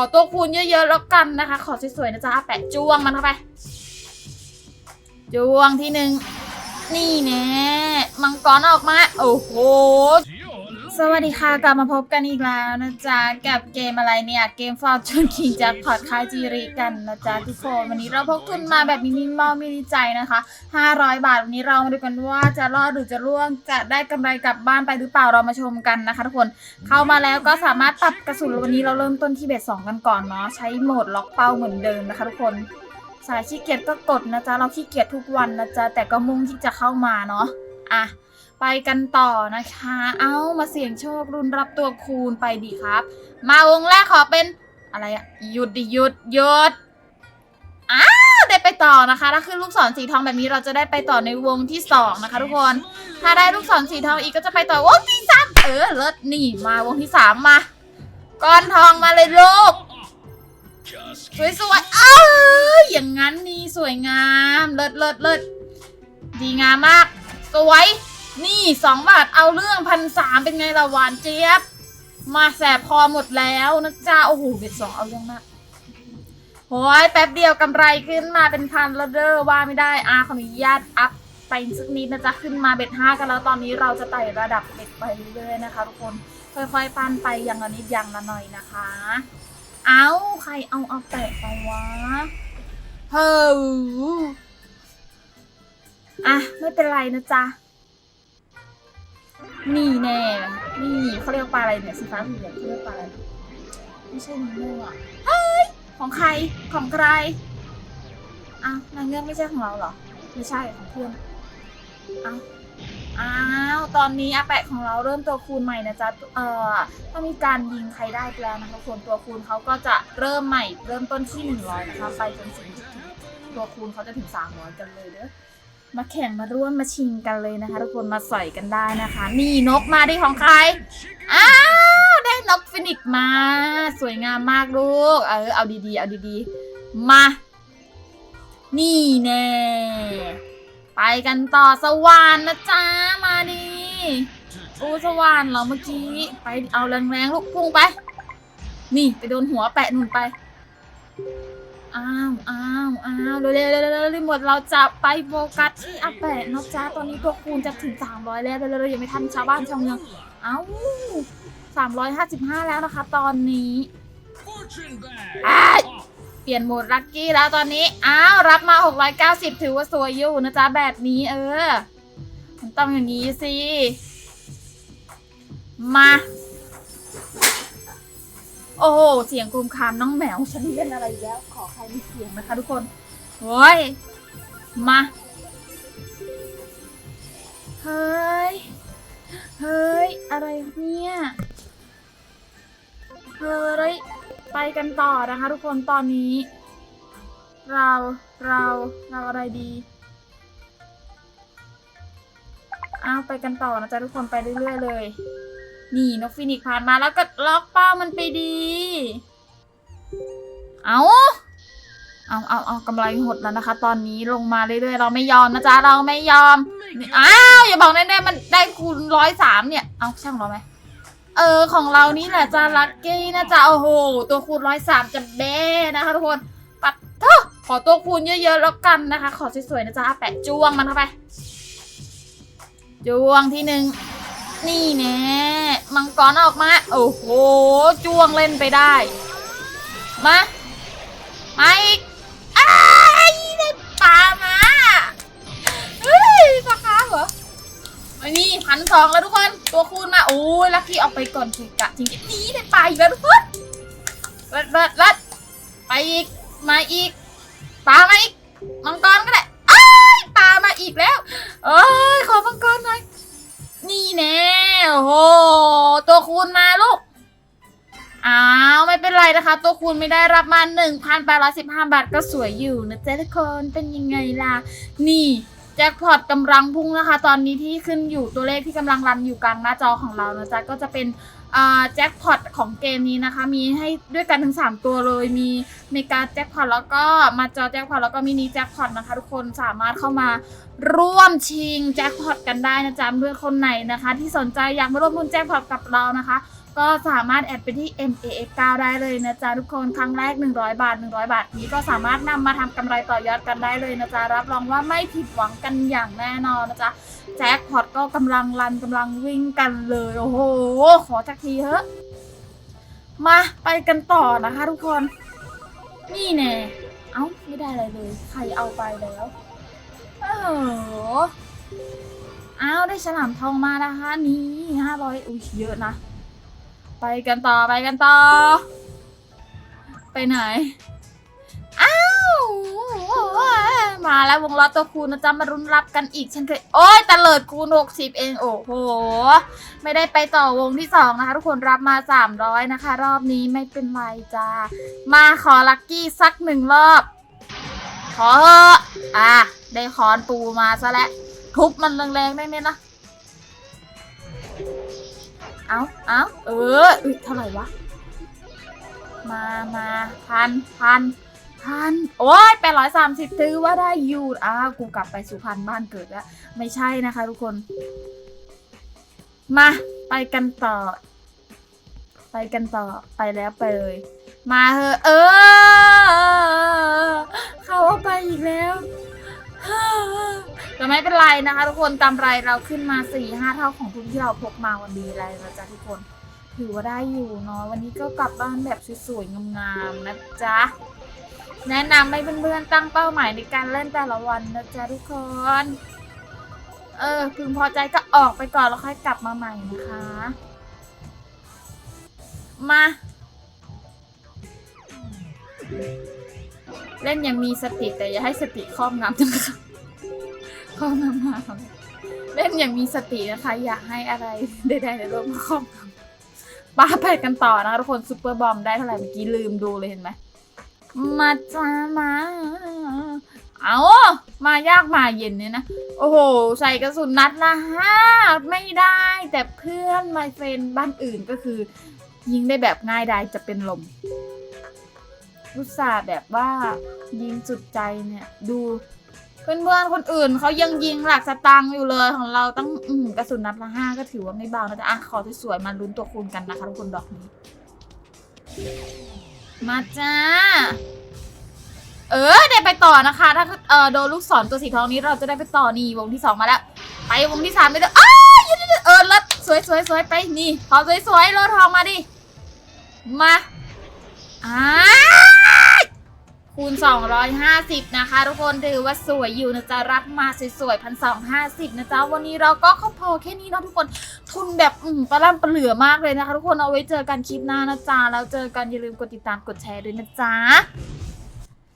อตัวคูณเยอะๆแล้วกันนะคะ ขอสวยๆนะจ๊ะแปะจ้วงมันเข้าไปจ้วงที่หนึ่งนี่แน่มังกรออกมา โอ้โห สวัสดีค่ะ กลับมาพบกันอีกแล้วนะจ๊ะ กับเกมอะไรเนี่ย เกมฟอร์จูนคิงจากพอดคายจีรีกันนะจ๊ะทุกคนวันนี้เราพกทุนมาแบบมินิมอลมินิใจนะคะ 500 บาท วันนี้เรามาดูกันว่าจะรอดหรือจะร่วงจะได้กำไรกลับบ้านไปหรือเปล่าเรามาชมกันนะคะทุกคนเข้ามาแล้วก็สามารถปรับกระสุนวันนี้เราเริ่มต้นที่เบสสองกันก่อนเนาะใช้โหมดล็อกเป้าเหมือนเดิมนะคะทุกคนสายขี้เกียจก็กดนะจ๊ะเราขี้เกียจทุกวันนะจ๊ะแต่ก็มุ่งที่จะเข้ามาเนาะอะ ไปกันต่อนะคะ เอามาเสี่ยงโชครุนรับตัวคูณไปดีครับ มาวงแรกขอเป็นอะไรอะหยุดดิหยุดหยุดอ้าวได้ไปต่อนะคะ ถ้าขึ้นลูกศรสีทองแบบนี้เราจะได้ไปต่อในวงที่สองนะคะ ทุกคน ถ้าได้ลูกศรสีทองอีกก็จะไปต่อวงที่สามเออเลิศนี่มาวงที่สามมาก้อนทองมาเลยลูกสวยๆเอ้ยอย่างนั้นนี่สวยงาม เลิศเลิศเลิศดีงามมาก สวย นี่สองบาทเอาเรื่องพันสามเป็นไงละหวานเจี๊ยบ มาแสบคอหมดแล้วนะจ๊ะโอ้โหเบ็ดสองเอาเรื่องมากโอ้ยแป๊บเดียวกำไรขึ้นมาเป็นพันแล้วเด้อว่าไม่ได้อาขออนุญาตอัพไปสักนิดนะจ๊ะขึ้นมาเบ็ดห้ากันแล้วตอนนี้เราจะไต่ระดับเบ็ดไปเรื่อยๆนะคะ ทุกคนค่อยๆปั้นไปอย่างละนิดอย่างละหน่อยนะคะ เอาใครเอาเอาแตะไปวะเฮ้ออะไม่เป็นไรนะจ๊ะ นี่แน่ นี่เขาเรียกปลาอะไรเนี่ยสีฟ้าสีเหลืองเขาเรียกปลาอะไร ไม่ใช่นิโม่อะเฮ้ย ของใคร ของใครอ้าวนางเงือกไม่ใช่ของเราเหรอ ไม่ใช่ของเพื่อนอ้าวอ้าว ตอนนี้อาแปะของเราเริ่มตัวคูณใหม่นะจ๊ะ เอ่อ ถ้ามีการยิงใครได้ไปแล้วนะคะส่วนตัวคูณเขาก็จะเริ่มใหม่ เริ่มต้นที่100นะคะ ไปจนถึงตัวคูณเขาจะถึง300กันเลยเด้อ มาแข่งมาร่วมมาชิงกันเลยนะคะ ทุกคนมาใส่กันได้นะคะ นี่นกมาไดิของใครอ้าวได้นกฟินิกมา สวยงามมากลูก เออเอาดีๆ เอาดีๆ มา นี่แน่ไปกันต่อสว่านนะจ๊ะมาดิโอ้สว่านเหรอเมื่อกี้ ไปเอาแรงๆลูกพุ่งไป นี่ไปโดนหัวแปะนุ่นไป อ้าวอ้าวอ้าวเร็วเร็วๆเร็วๆรีโมทเราจะไปโฟกัสที่อาแปะนะจ๊ะตอนนี้ตัวคูณจะถึง 300 แล้วเร็วๆยังไม่ทันชาวบ้านชาวเมืองเอ้า355 แล้วนะคะ ตอนนี้เปลี่ยนโหมดลัคกี้แล้วตอนนี้ อ้าว รับมา 690 ถือว่าสวยอยู่นะจ๊ะ แบบนี้เออมันต้องอย่างนี้สิ มา โอ้โหเสียงกรุมคามน้องแมวฉันเล่นอะไรอีกแล้วขอใครมีเสียงนะคะทุกคนโอ้ยมาเฮ้ยเฮ้ยอะไรเนี่ยเฮ้ยไปกันต่อนะคะ ทุกคนตอนนี้ เราเราเราอะไรดีอ้าวไปกันต่อนะจ๊ะทุกคนไปเรื่อยๆเลย นี่นกฟินิกผ่านมาแล้วก็ล็อกเป้ามันไปดี เอาเอาเอาเอากำไรหดแล้วนะคะ ตอนนี้ลงมาเรื่อยๆ เราไม่ยอมนะจ๊ะ เราไม่ยอม อ้าว อย่าบอกแน่ๆมันได้คูณร้อยสามเนี่ย เอาช่างเราไหม เออ ของเรานี่แหละจ้าลักกี้นะจ๊ะ โอ้โห ตัวคูณร้อยสามจะแบ้นะคะทุกคน ปัดเถอะขอตัวคูณเยอะๆแล้วกันนะคะ ขอสวยๆนะจ๊ะ แปะจ้วงมันเข้าไป จ้วงที่หนึ่ง นี่แน่มังกรออกมา โอ้โหจ้วงเล่นไปได้ มา มาอีกอ้ายได้ปลามาเฮ้ยปลาคาร์เหรอไม่นี่พันสองแล้วทุกคน ตัวคูณมา โอ้ยลักกี้ออกไปก่อนเกะกะจริงๆนี่ได้ปลาอีกแล้วทุกคนเลิศเลิศเลิศไปอีก มาอีกปลามาอีก มังกรก็ได้อ้ายปลามาอีกแล้ว เอ้ยขอมังกรหน่อย นี่แน่โอ้โหตัวคูณมาลูกอ้าวไม่เป็นไรนะคะ ตัวคูณไม่ได้รับมา1,815 บาทก็สวยอยู่นะเจ๊ทุกคนเป็นยังไงล่ะ นี่แจ็คพอตกำลังพุ่งนะคะ ตอนนี้ที่ขึ้นอยู่ตัวเลขที่กำลังรันอยู่กลางหน้าจอของเรานะจ๊ะก็จะเป็น แจ็คพอตของเกมนี้นะคะ มีให้ด้วยกันถึง 3 ตัวเลย มีเมกาแจ็คพอตแล้วก็มาจอแจ็คพอตแล้วก็มินิแจ็คพอตนะคะ ทุกคนสามารถเข้ามาร่วมชิงแจ็คพอตกันได้นะจ๊ะเพื่อนคนไหนนะคะ ที่สนใจอยากมาร่วมรุ้นแจ็คพอตกับเรานะคะ ก็สามารถแอดไปที่ MAX9 ได้เลยนะจ๊ะทุกคนครั้งแรก 100 บาท 100 บาท นี้ก็สามารถนำมาทำกำไรต่อยอดกันได้เลยนะจ๊ะรับรองว่าไม่ผิดหวังกันอย่างแน่นอนนะจ๊ะ แจ็คพอตก็กำลังรันกำลังวิ่งกันเลยโอ้โห ขอจักทีเถอะ มาไปกันต่อนะคะทุกคน นี่แน่เอ้าไม่ได้อะไรเลย ใครเอาไปแล้วโอ้โหอ้าวได้ฉลามทองมานะคะนี่ห้าร้อยอุ้ยเยอะนะ ไปกันต่อไปกันต่อ ไปไหน อ้าว มาแล้ววงล้อตัวคูณนะจ๊ะมารุนรับกันอีกเช่นเคยโอ้ยตะเลิดคูณหกสิบเองโอ้โห ไม่ได้ไปต่อวงที่สองนะคะ ทุกคนรับมาสามร้อยนะคะ รอบนี้ไม่เป็นไรจ้ามาขอลักกี้สักหนึ่งรอบ ขอเถอะอะได้คอนปูมาซะแล้วทุบมันแรงๆได้ไหมนะเอาเอาเอออุ๊ยเท่าไหร่วะ มามาพันพัน พันโอ้ยแปดร้อยสามสิบถือว่าได้อยู่อ้าวกูกลับไปสุพรรณบ้านเกิดแล้ว ไม่ใช่นะคะทุกคน มา ไปกันต่อ ไปกันต่อไปแล้วไปเลย มาเถอะเออ เขาเอาไปอีกแล้วแต่ไม่เป็นไรนะคะ ทุกคนกำไรเราขึ้นมา4ี่ห้าเท่าของทุนที่เราพกมาวันนี้เลยนะจ๊ะทุกคนถือว่าได้อยู่เนาะวันนี้ก็กลับบ้านแบบสวยๆงามๆนะจ๊ะ แนะนำให้เพื่อนๆตั้งเป้าหมายในการเล่นแต่ละวันนะจ๊ะทุกคน เออพึงพอใจก็ออกไปก่อนแล้วค่อยกลับมาใหม่นะคะ มา เล่นอยังมีสติแต่อย่าให้สติครอบงำนะคะครอบงำมาเล่นอย่างมีสตินะคะ อยากให้อะไรใดๆในโลกมาครอบงำป้าไปกันต่อนะคะทุกคนซูเปอร์บอมได้เท่าไหร่เมื่อกี้ลืมดูเลยเห็นไหม มาจ้ามา เอามายากมาเย็นเนี่ยนะ โอ้โห ใส่กระสุนนัดละห้าไม่ได้ แต่เพื่อนไมเฟนบ้านอื่นก็คือ ยิงได้แบบง่ายดายจะเป็นลมอุตส่าห์แบบว่ายิงสุดใจเนี่ย ดูเพื่อนๆคนอื่นเขายังยิงหลักสตังค์อยู่เลยของเราต้องกระสุนนัดละห้าก็ถือว่าไม่เบานะจ๊ะอะขอสวยๆมาลุ้นตัวคูณกันนะคะทุกคนดอกนี้ มาจ้า เออได้ไปต่อนะคะ ถ้าเออโดนลูกศรตัวสีทองนี้เราจะได้ไปต่อนี่วงที่สองมาแล้ว ไปวงที่สามเลยเด้อ้าเดี๋ยวๆๆเออเลิศสวยสวยสวยไปนี่ขอสวยสวยโลทองมาดิ มาอ่า คูณ 250 นะคะ ทุกคนถือว่าสวยอยู่นะจ๊ะรับมาสวยๆพันสองห้าสิบนะจ๊ะวันนี้เราก็พอแค่นี้เนาะทุกคนทุนแบบอืมปลาล่ำปลาเหลือมากเลยนะคะ ทุกคนเอาไว้เจอกันคลิปหน้านะจ๊ะแล้วเจอกันอย่าลืมกดติดตามกดแชร์ด้วยนะจ๊ะ